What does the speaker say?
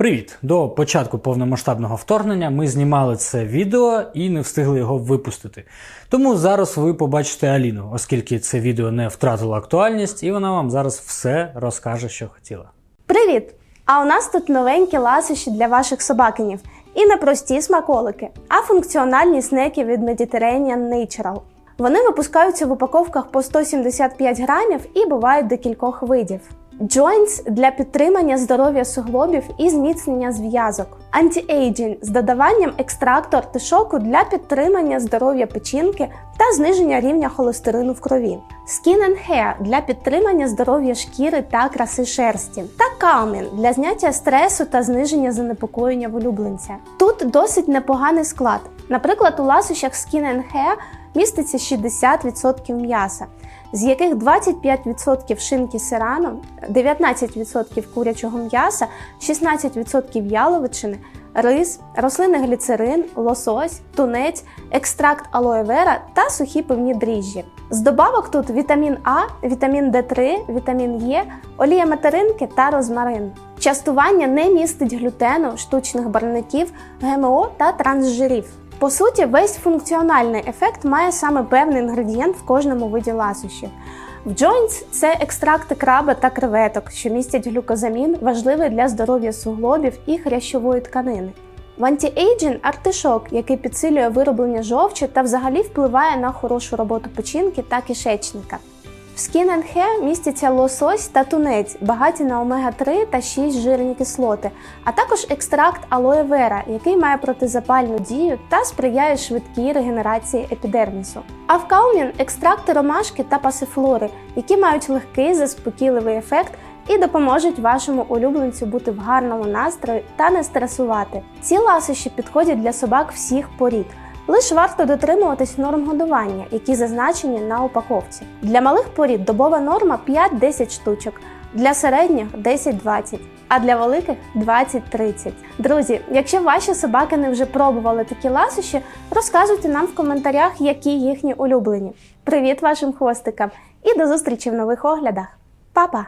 Привіт! До початку повномасштабного вторгнення ми знімали це відео і не встигли його випустити. Тому зараз ви побачите Аліну, оскільки це відео не втратило актуальність, і вона вам зараз все розкаже, що хотіла. Привіт! А у нас тут новенькі ласощі для ваших собакинів. І не прості смаколики, а функціональні снеки від Mediterranean Natural. Вони випускаються в упаковках по 175 грамів і бувають декількох видів. Joints для підтримання здоров'я суглобів і зміцнення зв'язок. Anti-aging з додаванням екстракту артишоку для підтримання здоров'я печінки та зниження рівня холестерину в крові. Skin and Hair для підтримання здоров'я шкіри та краси шерсті. Та Calming для зняття стресу та зниження занепокоєння в улюбленця. Тут досить непоганий склад. Наприклад, у ласощах Skin and Hair міститься 60% м'яса, з яких 25% шинки сирану, 19% курячого м'яса, 16% яловичини, рис, рослинний гліцерин, лосось, тунець, екстракт алоe вера та сухі пивні дріжджі. З добавок тут вітамін А, вітамін Д3, вітамін Е, олія материнки та розмарин. Частування не містить глютену, штучних барвників, ГМО та трансжирів. По суті, весь функціональний ефект має саме певний інгредієнт в кожному виді ласощів. В Joints це екстракти краба та креветок, що містять глюкозамін, важливий для здоров'я суглобів і хрящової тканини. В антіейджін артишок, який підсилює вироблення жовчі та взагалі впливає на хорошу роботу печінки та кишечника. Skin and Hair містяться лосось та тунець, багаті на омега-3 та 6 жирні кислоти, а також екстракт алоe вера, який має протизапальну дію та сприяє швидкій регенерації епідермісу. А в Каумін екстракти ромашки та пасифлори, які мають легкий заспокійливий ефект і допоможуть вашому улюбленцю бути в гарному настрої та не стресувати. Ці ласощі підходять для собак всіх порід. Лиш варто дотримуватись норм годування, які зазначені на упаковці. Для малих порід добова норма 5-10 штучок, для середніх 10-20, а для великих 20-30. Друзі, якщо ваші собаки не вже пробували такі ласощі, розказуйте нам в коментарях, які їхні улюблені. Привіт вашим хвостикам і до зустрічі в нових оглядах. Па-па!